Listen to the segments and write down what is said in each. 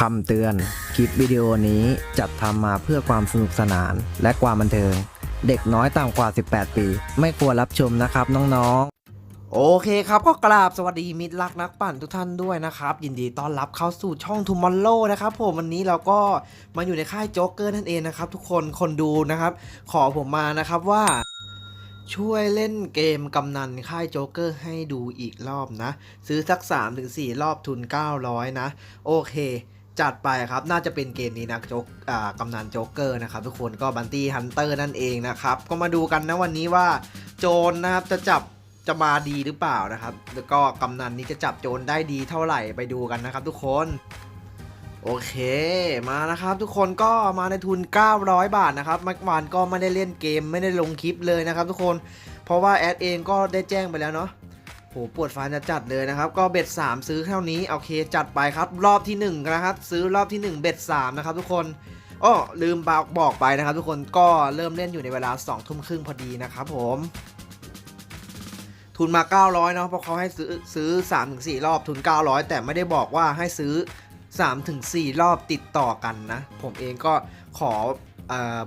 คำเตือน คลิปวิดีโอนี้จัดทำมาเพื่อความสนุกสนานและความบันเทิง เด็กน้อยต่ำกว่า 18 ปี ไม่ควรรับชมนะครับน้องๆ โอเคครับก็กราบสวัสดีมิตรรักนักปั่นทุกท่านด้วยนะครับ ยินดีต้อนรับเข้าสู่ช่อง Tomorrow นะครับผมวันนี้เราก็มาอยู่ในค่ายโจ๊กเกอร์นั่นเองนะครับ ทุกคนคนดูนะครับ ขอผมมานะครับว่า ช่วยเล่นเกมกำนันค่ายโจ๊กเกอร์ให้ดูอีกรอบนะ ซื้อสัก 3-4 รอบทุน 900 นะ โอเค จัดไปครับ น่าจะเป็นเกมนี้นะโจ๊กอ่ากำนันโจ๊กเกอร์นะครับ ทุกคนก็บันตี้ฮันเตอร์นั่นเองนะครับ ก็มาดูกันนะวันนี้ว่าโจรนะครับจะจับจะมาดีหรือเปล่านะครับ แล้วก็กำนันนี้จะจับโจรได้ดีเท่าไหร่ไปดูกันนะครับ ทุกคน โอเคมานะครับทุกคนก็มาในทุน 900 บาทนะครับเมื่อวานก็ไม่ได้เล่นเกมไม่ได้ลงคลิปเลยนะครับทุกคนเพราะว่าแอดเองก็ได้แจ้งไปแล้วเนาะโหปวดฟันจะจัดเลยนะครับ ก็เบ็ด3ซื้อเท่านี้โอเคจัดไปครับรอบที่ 1 นะครับ ซื้อรอบที่ 1 เบ็ด3นะครับทุกคนอ้อลืมบอกบอกไปนะครับ ทุกคนก็เริ่มเล่นอยู่ในเวลา2ทุ่มครึ่งพอดีนะครับผมทุนมา 900เนาะเพราะเขาให้ซื้อซื้อ3-4 รอบทุน 900 แต่ไม่ได้บอกว่าให้ซื้อ 3-4 รอบติดต่อกันนะ ผมเองก็ขอ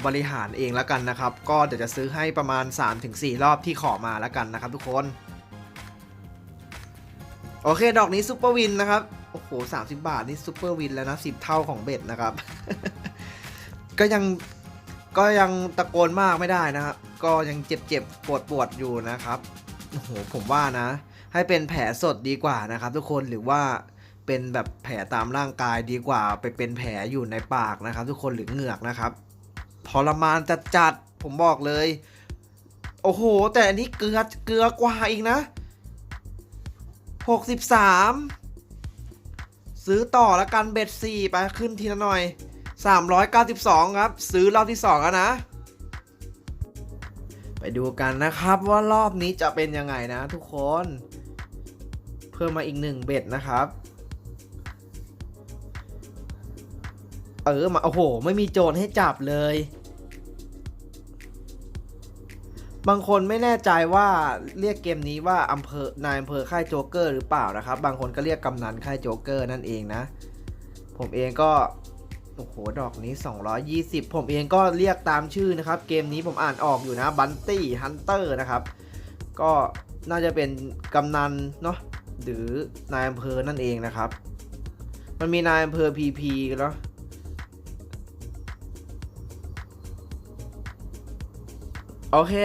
บริหารเองแล้วกันนะครับ ก็เดี๋ยวจะซื้อให้ประมาณ 3-4 รอบที่ขอมาแล้วกันนะครับทุกคน โอเค ดอกนี้ซูเปอร์วินนะครับ โอ้โห 30 บาทนี่ซูเปอร์วินแล้วนะ 10 เท่าของเบ็ดนะครับ ก็ยังก็ยังตะโกนมากไม่ได้นะครับ ก็ยังเจ็บเจ็บปวดปวดๆ อยู่นะครับ โอ้โห ผมว่านะ ให้เป็นแผลสดดีกว่านะครับทุกคนหรือว่า เป็นแบบแผลตามร่างกายดีกว่า ไปเป็นแผลอยู่ในปากนะครับ ทุกคนหรือเหงือกนะครับทรมานจัดจัดผมบอกเลย โอ้โห แต่อันนี้เกลือเกลือกว่าอีกนะ 63 ซื้อต่อแล้วกันเบ็ด4ไปขึ้นทีละหน่อย 392 ครับ ซื้อรอบที่2แล้วนะไปดูกันนะครับว่ารอบนี้จะเป็นยังไงนะทุกคน เพิ่มมาอีกหนึ่งเบ็ดนะครับ เออมาโอ้โห ไม่มีโจรให้จับเลย บางคนไม่แน่ใจว่าเรียกเกมนี้ว่าอำเภอนายอำเภอค่ายโจ๊กเกอร์หรือเปล่านะครับ บางคนก็เรียกกำนันค่ายโจ๊กเกอร์นั่นเองนะ ผมเองก็โอ้โห ดอกนี้ 220 ผมเองก็เรียกตามชื่อนะครับ เกมนี้ผมอ่านออกอยู่นะบันตี้ฮันเตอร์นะครับ ก็น่าจะเป็นกำนันเนาะหรือนายอำเภอนั่นเองนะครับ มันมีนายอำเภอพีพีเนา โอเค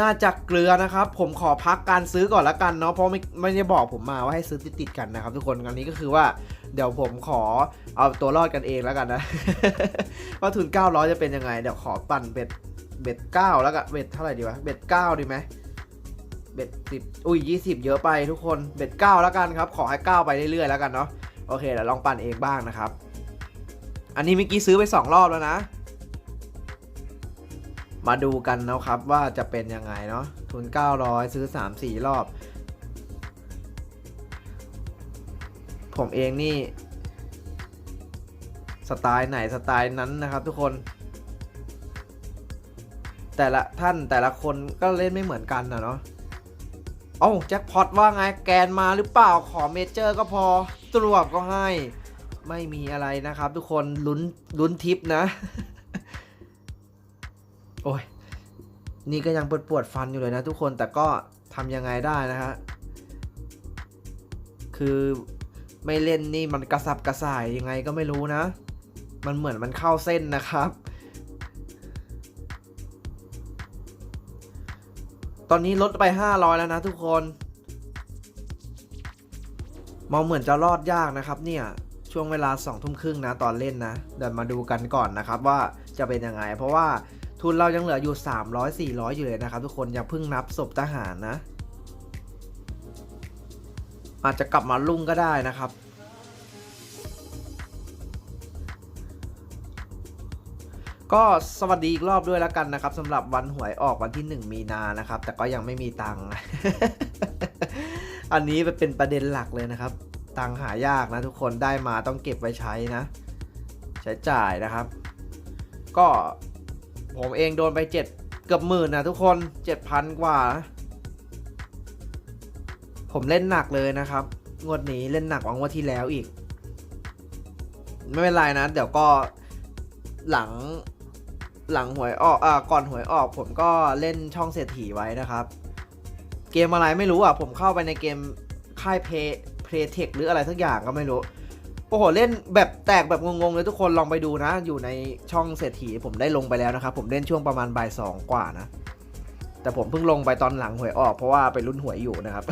น่าจะเกลือนะครับ ผมขอพักการซื้อก่อนละกันเนาะเพราะไม่ไม่ได้บอกผมมาว่าให้ซื้อติดๆกันนะครับทุกคนอันนี้ก็คือว่าเดี๋ยวผมขอเอาตัวรอดกันเองแล้วกันนะว่าทุน900จะเป็นยังไง เดี๋ยวขอปั่นเบ็ดเบ็ด9แล้วก็เบ็ดเท่าไหร่ดีวะเบ็ด9ดีไหมเบ็ด10อุ้ย20เยอะไปทุกคนเบ็ด9แล้วกันครับ ขอให้9ไปเรื่อยๆแล้วกันเนาะโอเคเดี๋ยวลองปั่นเองบ้างนะครับ อันนี้เมื่อกี้ซื้อไป2รอบแล้วนะ มาดูกันนะครับว่าจะเป็นยังไงเนาะทุน 900 ซื้อ 3-4 รอบ ผมเองนี่ สไตล์ไหนสไตล์นั้นนะครับทุกคน แต่ละท่านแต่ละคนก็เล่นไม่เหมือนกันนะเนาะเอ้แจ็คพอตว่าไงแกนมาหรือเปล่าขอเมเจอร์ก็พอตรวจก็ให้ ไม่มีอะไรนะครับทุกคนลุ้นลุ้นทิปนะ โอ้ย นี่ก็ยังปวดปวดฟันอยู่เลยนะทุกคน แต่ก็ทำยังไงได้นะฮะ คือไม่เล่นนี่มันกระสับกระส่ายยังไงก็ไม่รู้นะ มันเหมือนมันเข้าเส้นนะครับ ตอนนี้ลดไป 500 แล้วนะทุกคน มองเหมือนจะรอดยากนะครับเนี่ยช่วงเวลา2ทุ่มครึ่งนะตอนเล่นนะ เดี๋ยวมาดูกันก่อนนะครับว่าจะเป็นยังไง เพราะว่า ทุนเรายังเหลืออยู่ 300 400 อยู่เลยนะครับ ทุกคนอย่าเพิ่งนับศพทหารนะ อาจจะกลับมาลุ่งก็ได้นะครับ ก็สวัสดีอีกรอบด้วยแล้วกันนะครับสำหรับวันหวยออกวันที่ 1 มีนานะครับ แต่ก็ยังไม่มีตังค์อันนี้เป็นประเด็นหลักเลยนะครับ ตังค์หายากนะทุกคนได้มาต้องเก็บไว้ใช้นะ ใช้จ่ายนะครับ ก็ ผมเองโดนไป7เกือบหมื่นนะทุกคนเจ็ดพันกว่า ผมเล่นหนักเลยนะครับ งวดนี้เล่นหนักกว่างวดที่แล้วอีก ไม่เป็นไรนะ เดี๋ยวก็หลังหลังหวยออกอ่าก่อนหวยออก ผมก็เล่นช่องเศรษฐีไว้นะครับ เกมอะไรไม่รู้อะ ผมเข้าไปในเกมค่ายเพเพเทคหรืออะไรสักอย่างก็ไม่รู้ โอ้โหเล่นแบบแตกแบบงงๆเลยทุกคนลองไปดูนะ อยู่ในช่องเศรษฐีผมได้ลงไปแล้วนะครับ ผมเล่นช่วงประมาณบ่ายสองกว่านะ แต่ผมเพิ่งลงไปตอนหลังหวยออกเพราะว่าไปรุ่นหวยอยู่นะครับ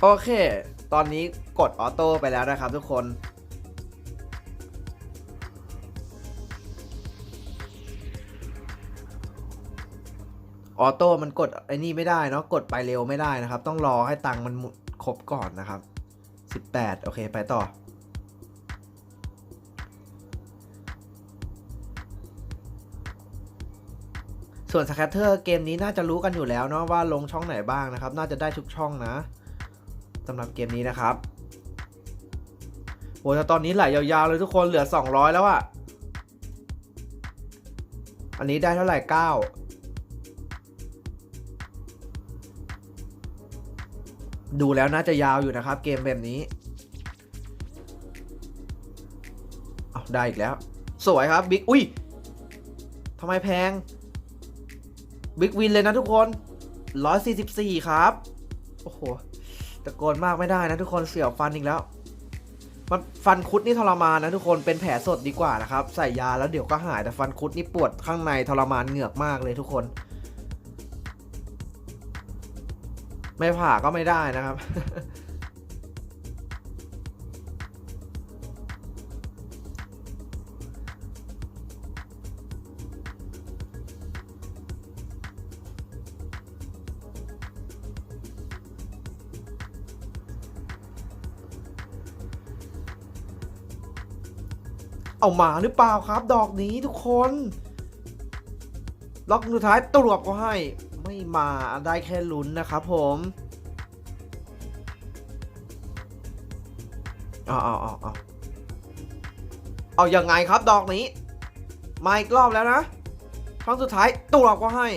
โอเค ตอนนี้กดออโต้ไปแล้วนะครับทุกคนออโต้มันกดไอ้นี่ไม่ได้เนาะกดไปเร็วไม่ได้นะครับ ต้องรอให้ตังค์มัน รบก่อนนะครับ 18 โอเค ไปต่อ ส่วนสแคตเตอร์เกมนี้น่าจะรู้กันอยู่แล้วเนาะว่าลงช่องไหนบ้างนะครับ น่าจะได้ทุกช่องนะสำหรับเกมนี้นะครับโหแต่ตอนนี้ไหลยาวๆเลยทุกคนเหลือ 200 แล้วอะอันนี้ได้เท่าไหร่ 9 ดูแล้วน่าจะยาวอยู่นะครับ เกมแบบนี้เอาได้อีกแล้ว สวยครับบิ๊กอุ้ยทำไมแพงบิ๊กวินเลยนะทุกคน 144 ครับ โอ้โห ตะโกนมากไม่ได้นะทุกคนเสียวฟันอีกแล้ว มันฟันคุดนี่ทรมานนะทุกคนเป็นแผลสดดีกว่านะครับ ใส่ยาแล้วเดี๋ยวก็หายแต่ฟันคุดนี่ปวดข้างในทรมานเหงือกมากเลยทุกคน ไม่ผ่าก็ไม่ได้นะครับ เอามาหรือเปล่าครับ ดอกนี้ทุกคน ล็อกสุดท้ายตรวจก็ให้ มาได้แค่ลุ้นนะครับผมเอาเอาเอาเอาเอายังไงครับดอกนี้ มาอีกรอบแล้วนะครั้งสุดท้ายตรวก็ให้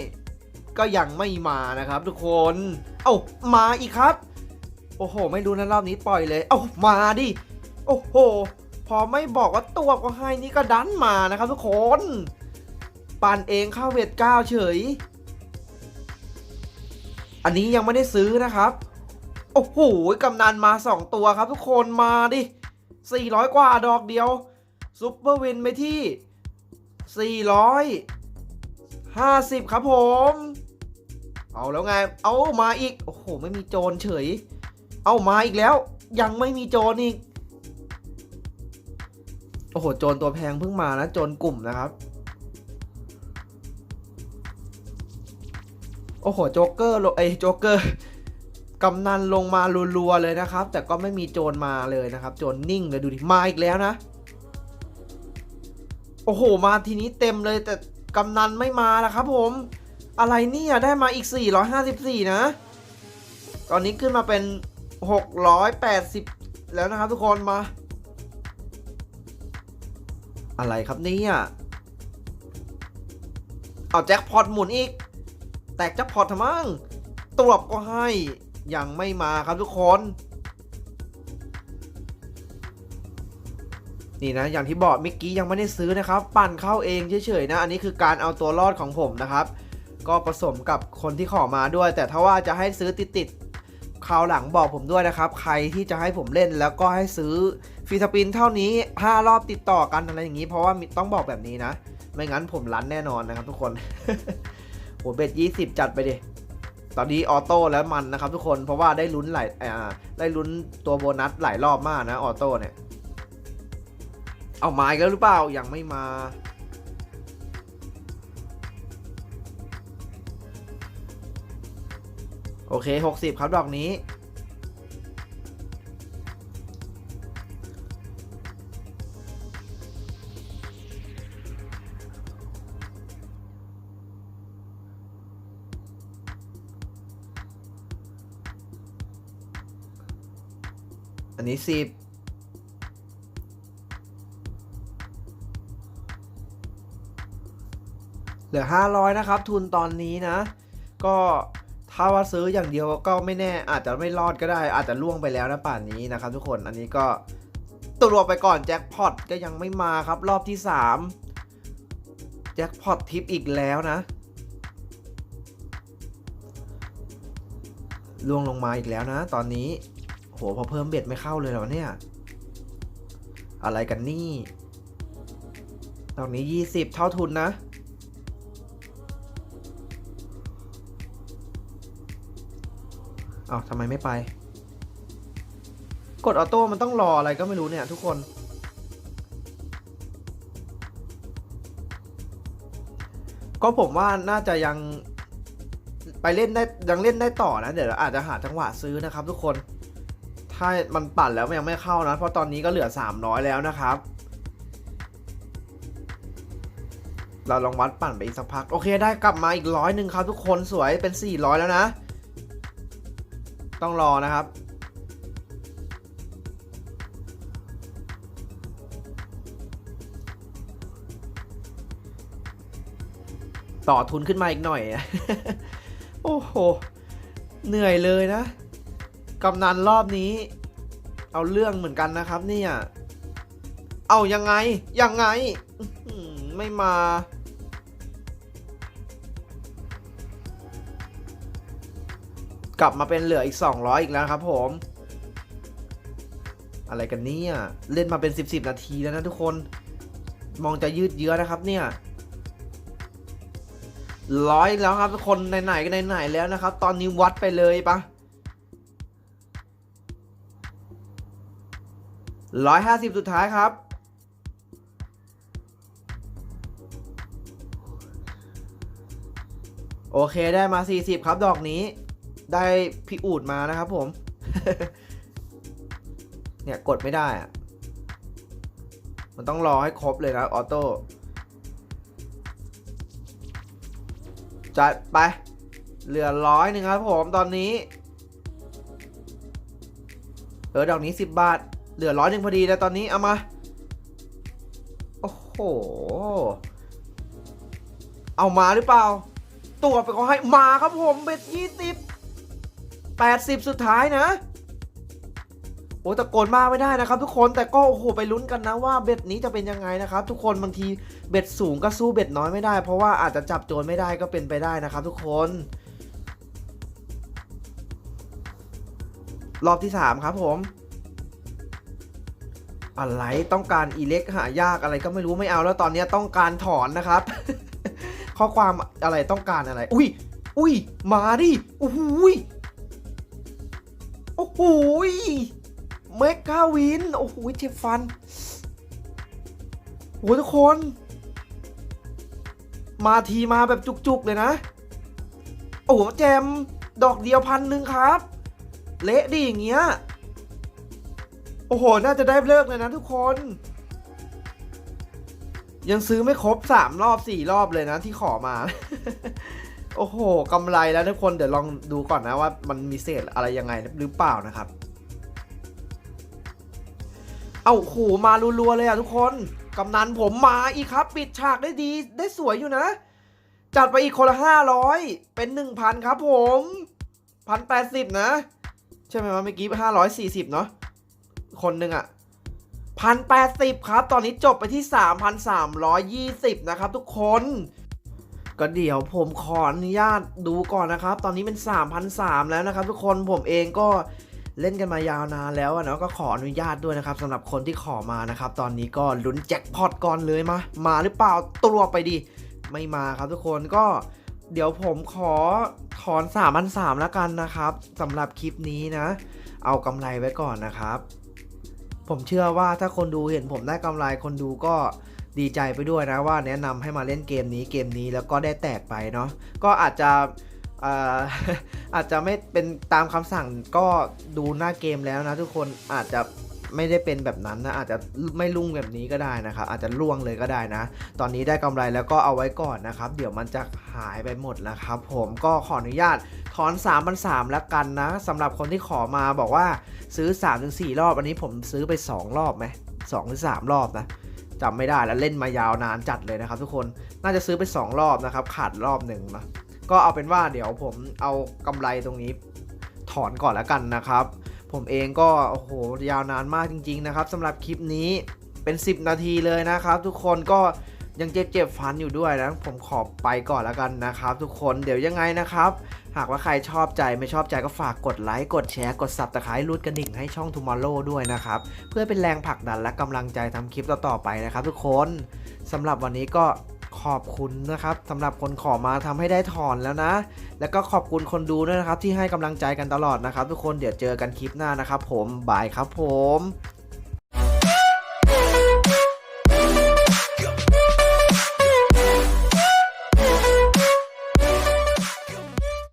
ก็ยังไม่มานะครับ ทุกคน เอามาอีกครับ โอ้โห ไม่รู้นะรอบนี้ปล่อยเลย เอามาดิ โอ้โห พอไม่บอกว่าตัวก็ให้นี่ก็ดันมานะครับ ทุกคน ปั่นเองเข้าเวทเก้าเฉย อันนี้ยังไม่ได้ซื้อนะครับ โอ้โหกำนันมา 2 ตัวครับทุกคนมาดิ 400 กว่าดอกเดียวซุปเปอร์วินไปที่ 450 ครับผม เอาแล้วไง เอามาอีก โอ้โห ไม่มีโจรเฉย เอามาอีกแล้ว ยังไม่มีโจรอีก โอ้โห โจรตัวแพงเพิ่งมานะ โจรกลุ่มนะครับ โอ้โหโจ๊กเกอร์ไอ้โจ๊กเกอร์กำนันลงมารัวๆเลยนะครับ แต่ก็ไม่มีโจรมาเลยนะครับ โจรนิ่งเลยดูดิมาอีกแล้วนะ โอ้โห มาทีนี้เต็มเลยแต่กำนันไม่มาแล้วครับ ผม อะไรเนี่ยได้มาอีก 454 นะ ตอนนี้ขึ้นมาเป็น 680 แล้วนะครับทุกคนมา อะไรครับเนี่ยเอาแจ็คพอตหมุนอีก ตกจ็คพอทำไมงตรวจก็ให้ยังไม่มาครับทุกคนนี่นะอย่างที่บอกเมื่อกี้ยังไม่ได้ซื้อนะครับ ปั่นเข้าเองเฉยๆนะ อันนี้คือการเอาตัวรอดของผมนะครับ ก็ผสมกับคนที่ขอมาด้วย แต่ถ้าว่าจะให้ซื้อติดๆคราวหลังบอกผมด้วยนะครับ ใครที่จะให้ผมเล่นแล้วก็ให้ซื้อฟรีสปินเท่านี้ 5 รอบติดต่อกันอะไรอย่างนี้ เพราะว่าต้องบอกแบบนี้นะ ไม่งั้นผมรันแน่นอนนะครับทุกคน โหเบ็ด20จัดไปดิตอนนี้ออโต้แล้วมันนะครับทุกคนเพราะว่าได้ลุ้นหลายอ่าได้ลุ้นตัวโบนัสหลายรอบมากนะออโต้เนี่ย เอามาอีกแล้วหรือเปล่ายังไม่มา โอเค 60 ครับดอกนี้ อันนี้สิบเหลือ 500 นะครับ ทุนตอนนี้นะ ก็ถ้าว่าซื้ออย่างเดียวก็ไม่แน่ อาจจะไม่รอดก็ได้ อาจจะล่วงไปแล้วนะป่านนี้นะครับ ทุกคนอันนี้ก็ตัวไปก่อนแจ็คพอตก็ยังไม่มาครับ รอบที่ 3 แจ็คพอตทิปอีกแล้วนะล่วงลงมาอีกแล้วนะ ตอนนี้ หพอเพิ่มเบ็ดไม่เข้าเลยเหรอเนี่ย อะไรกันนี่ ตอนนี้ 20 เท่าทุนนะอ้าวทำไมไม่ไป กดออโต้มันต้องรออะไรก็ไม่รู้เนี่ยทุกคน ก็ผมว่าน่าจะยังไปเล่นได้ยังเล่นได้ต่อนะ เดี๋ยวอาจจะหาจังหวะซื้อนะครับทุกคน ถ้ามันปั่นแล้วมันยังไม่เข้านะ เพราะตอนนี้ก็เหลือ 300 แล้วนะครับ เราลองวัดปั่นไปอีกสักพัก โอเคได้กลับมาอีกร้อยหนึ่งครับทุกคนสวยเป็น 400 แล้วนะ ต้องรอนะครับต่อทุนขึ้นมาอีกหน่อย โอ้โห เหนื่อยเลยนะ กำนันรอบนี้ เอาเรื่องเหมือนกันนะครับเนี่ย เอายังไง ยังไง ไม่มา กลับมาเป็นเหลืออีก 200 อีกแล้วครับผม อะไรกันเนี่ย เล่นมาเป็น 10 10นาทีแล้วนะทุกคน มองจะยืดเยื้อนะครับเนี่ยร้อยแล้วครับทุกคนไหนๆก็ไหนๆแล้วนะครับ ตอนนี้วัดไปเลยปะ ร้อยห้าสิบสุดท้ายครับ โอเคได้มา 40 ครับดอกนี้ ได้พี่อูดมานะครับผม เนี่ย กดไม่ได้อะมันต้องรอให้ครบเลยนะออโต้จัดไป เหลือร้อยหนึ่งครับผมตอนนี้ เออดอกนี้ 10 บาท เหลือร้อยหนึ่งพอดีแล้วตอนนี้เอามา โอ้โห เอามาหรือเปล่า ตัวไปเขาให้มาครับผมเบ็ดยี่สิบแปดสิบสุดท้ายนะโอ้ตะโกนมากไม่ได้นะครับ ทุกคนแต่ก็โอ้โหไปลุ้นกันนะว่าเบ็ดนี้จะเป็นยังไงนะครับ ทุกคนบางทีเบ็ดสูงก็สู้เบ็ดน้อยไม่ได้ เพราะว่าอาจจะจับโจรไม่ได้ก็เป็นไปได้นะครับ ทุกคน รอบที่ 3 ครับผม อะไรต้องการอีเล็กหายากอะไรก็ไม่รู้ไม่เอาแล้วตอนนี้ต้องการถอนนะครับ ข้อความอะไรต้องการอะไร อุ้ยอุ้ยมาดิโอ้โหยโอ้โหยเมกาวินโอ้โหยเจ็บฟันโอ้โหทุกคน มาทีมาแบบจุกๆเลยนะ โอ้โหแจมดอกเดียวพันหนึ่งครับ เละดิอย่างเงี้ย โอ้โห น่าจะได้เลิกเลยนะทุกคน ยังซื้อไม่ครบ 3 รอบ 4 รอบเลยนะที่ขอมา โอ้โหกำไรแล้วทุกคนเดี๋ยวลองดูก่อนนะว่ามันมีเศษอะไรยังไงหรือเปล่านะครับ เอาโหมารัวๆเลยอะทุกคนกำนันผมมาอีกครับ ปิดฉากได้ดีได้สวยอยู่นะ จัดไปอีกคนละห้าร้อยเป็นหนึ่งพันครับผมพันแปดสิบนะ ใช่ไหมวะเมื่อกี้ห้าร้อยสี่สิบเนาะ คนหนึ่งอะพันแปดสิบครับ ตอนนี้จบไปที่สามพันสามร้อยยี่สิบนะครับทุกคน ก็เดี๋ยวผมขออนุญาตดูก่อนนะครับ ตอนนี้เป็น 3,003แล้วนะครับ ทุกคนผมเองก็เล่นกันมายาวนานแล้วนะก็ขออนุญาตด้วยนะครับสำหรับคนที่ขอมานะครับ ตอนนี้ก็ลุ้นแจ็คพอตก่อนเลยมา มาหรือเปล่าตัวไปดิไม่มาครับทุกคนก็เดี๋ยวผมขอถอน3,003แล้วกันนะครับสำหรับคลิปนี้นะ เอากำไรไว้ก่อนนะครับ ผมเชื่อว่าถ้าคนดูเห็นผมได้กำไรคนดูก็ดีใจไปด้วยนะว่าแนะนำให้มาเล่นเกมนี้เกมนี้แล้วก็ได้แตกไปเนาะก็อาจจะอาจจะไม่เป็นตามคำสั่งก็ดูหน้าเกมแล้วนะทุกคนอาจจะ ไม่ได้เป็นแบบนั้นนะอาจจะไม่รุ่งแบบนี้ก็ได้นะครับอาจจะล่วงเลยก็ได้นะ ตอนนี้ได้กำไรแล้วก็เอาไว้ก่อนนะครับ เดี๋ยวมันจะหายไปหมดแล้วครับ ผมก็ขออนุญาตถอน3 3 0 0แล้วกันนะสำหรับคนที่ขอมาบอกว่าซื้อ 3-4 รอบ อันนี้ผมซื้อไป 2 รอบไหมสองหรือ3รอบนะจำไม่ได้แล้วเล่นมายาวนานจัดเลยนะครับ ทุกคนน่าจะซื้อไป 2 รอบนะครับ ขาดรอบหนึ่งนะก็เอาเป็นว่าเดี๋ยวผมเอากำไรตรงนี้ถอนก่อนแล้วกันนะครับ ผมเองก็โอ้โหยาวนานมากจริง ๆ นะครับสำหรับคลิปนี้เป็น 10 นาทีเลยนะครับ ทุกคนก็ยังเจ็บๆฟันอยู่ด้วยนะ ผมขอไปก่อนแล้วกันนะครับ ทุกคนเดี๋ยวยังไงนะครับ หากว่าใครชอบใจไม่ชอบใจก็ฝากกดไลค์กดแชร์กด subscribe รูดกระดิ่งให้ช่อง Tomorrow ด้วยนะครับ เพื่อเป็นแรงผลักดันและกำลังใจทำคลิปต่อๆไปนะครับ ทุกคนสำหรับวันนี้ก็ ขอบคุณนะครับสำหรับคนขอมาทำให้ได้ถอนแล้วนะ แล้วก็ขอบคุณคนดูด้วยนะครับที่ให้กำลังใจกันตลอดนะครับ ทุกคนเดี๋ยวเจอกันคลิปหน้านะครับ ผมบายครับผม